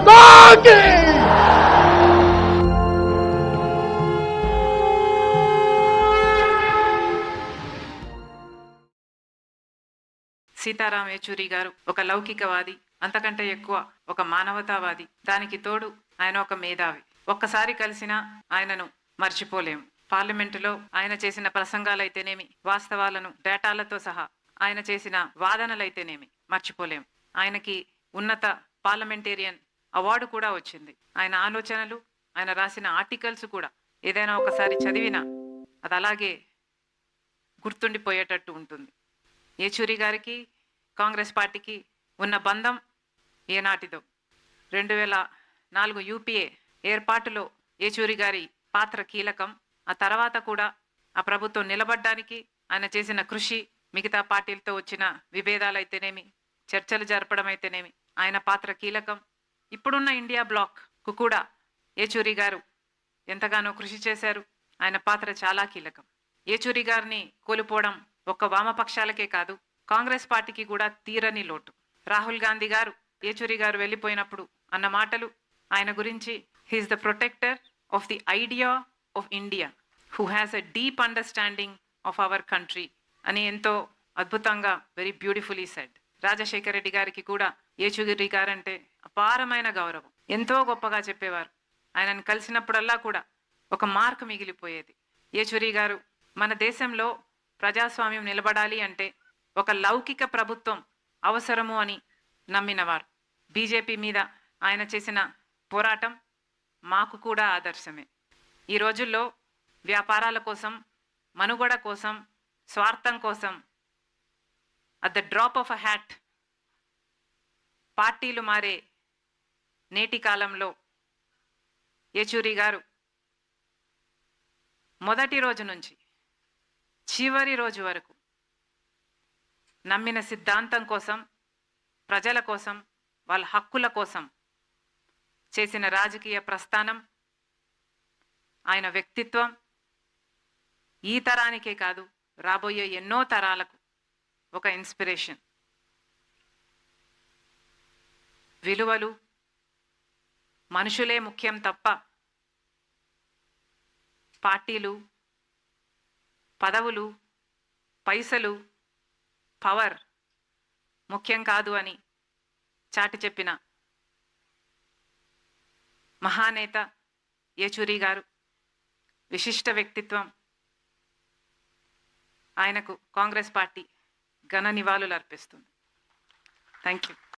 మాతాకి సీతారాం యచూరి గారు ఒక లౌకికవాది అంతకంటే ఎక్కువ ఒక మానవతావాది. దానికి తోడు ఆయన ఒక మేధావి. ఒక్కసారి కలిసినా ఆయనను మర్చిపోలేము. పార్లమెంటులో ఆయన చేసిన ప్రసంగాలైతేనేమి వాస్తవాలను డేటాలతో సహా ఆయన చేసిన వాదనలైతేనేమి మర్చిపోలేం ఆయనకి ఉన్నత పార్లమెంటేరియన్ అవార్డు కూడా వచ్చింది. ఆయన ఆలోచనలు ఆయన రాసిన ఆర్టికల్స్ కూడా ఏదైనా ఒకసారి చదివినా అది అలాగే గుర్తుండిపోయేటట్టు ఉంటుంది. యేచూరి గారికి కాంగ్రెస్ పార్టీకి ఉన్న బంధం ఏనాటిదో. రెండు వేల నాలుగు యూపీఏ ఏర్పాటులో యేచూరి గారి పాత్ర కీలకం. ఆ తర్వాత కూడా ఆ ప్రభుత్వం నిలబడ్డానికి ఆయన చేసిన కృషి మిగతా పార్టీలతో వచ్చిన విభేదాలు అయితేనేమి చర్చలు జరపడం అయితేనేమి ఆయన పాత్ర కీలకం. ఇప్పుడున్న ఇండియా బ్లాక్కు కూడా యేచూరి గారు ఎంతగానో కృషి చేశారు. ఆయన పాత్ర చాలా కీలకం. యేచూరి గారిని కోల్పోవడం ఒక్క వామపక్షాలకే కాదు కాంగ్రెస్ పార్టీకి కూడా తీరని లోటు. రాహుల్ గాంధీ గారు యేచూరి గారు వెళ్ళిపోయినప్పుడు అన్న మాటలు ఆయన గురించి he's the protector of the idea of India who has a deep understanding of our country అని ఎంతో అద్భుతంగా very beautifully said Rajasekhara Reddy గారికి కూడా యేచుగిరి గారంటే అపారమైన గౌరవం. ఎంతో గొప్పగా చెప్పేవారు. ఆయనను కలిసినప్పుడల్లా కూడా ఒక మార్క్ మిగిలిపోయేది. యేచురి గారు మన దేశంలో ప్రజాస్వామ్యం నిలబడాలి అంటే ఒక లౌకిక ప్రభుత్వం అవసరము అని నమ్మినవారు. బీజేపీ మీద ఆయన చేసిన పోరాటం మాకు కూడా ఆదర్శమే. ఈ రోజుల్లో వ్యాపారాల కోసం మనుగడ కోసం స్వార్థం కోసం at the drop of a hat పార్టీలు మారే నేటి కాలంలో ఏచూరి గారు మొదటి రోజు నుంచి చివరి రోజు వరకు నమ్మిన సిద్ధాంతం కోసం ప్రజల కోసం వాళ్ళ హక్కుల కోసం చేసిన రాజకీయ ప్రస్థానం ఆయన వ్యక్తిత్వం ఈ తరానికే కాదు రాబోయే ఎన్నో తరాలకు ఒక ఇన్స్పిరేషన్. విలువలు మనుషులే ముఖ్యం తప్ప పార్టీలు పదవులు పైసలు పవర్ ముఖ్యం కాదు అని చాటి చెప్పిన మహానేత యేచూరి గారు. విశిష్ట వ్యక్తిత్వం. ఆయనకు కాంగ్రెస్ పార్టీ ఘన నివాళులు అర్పిస్తుంది థ్యాంక్ యూ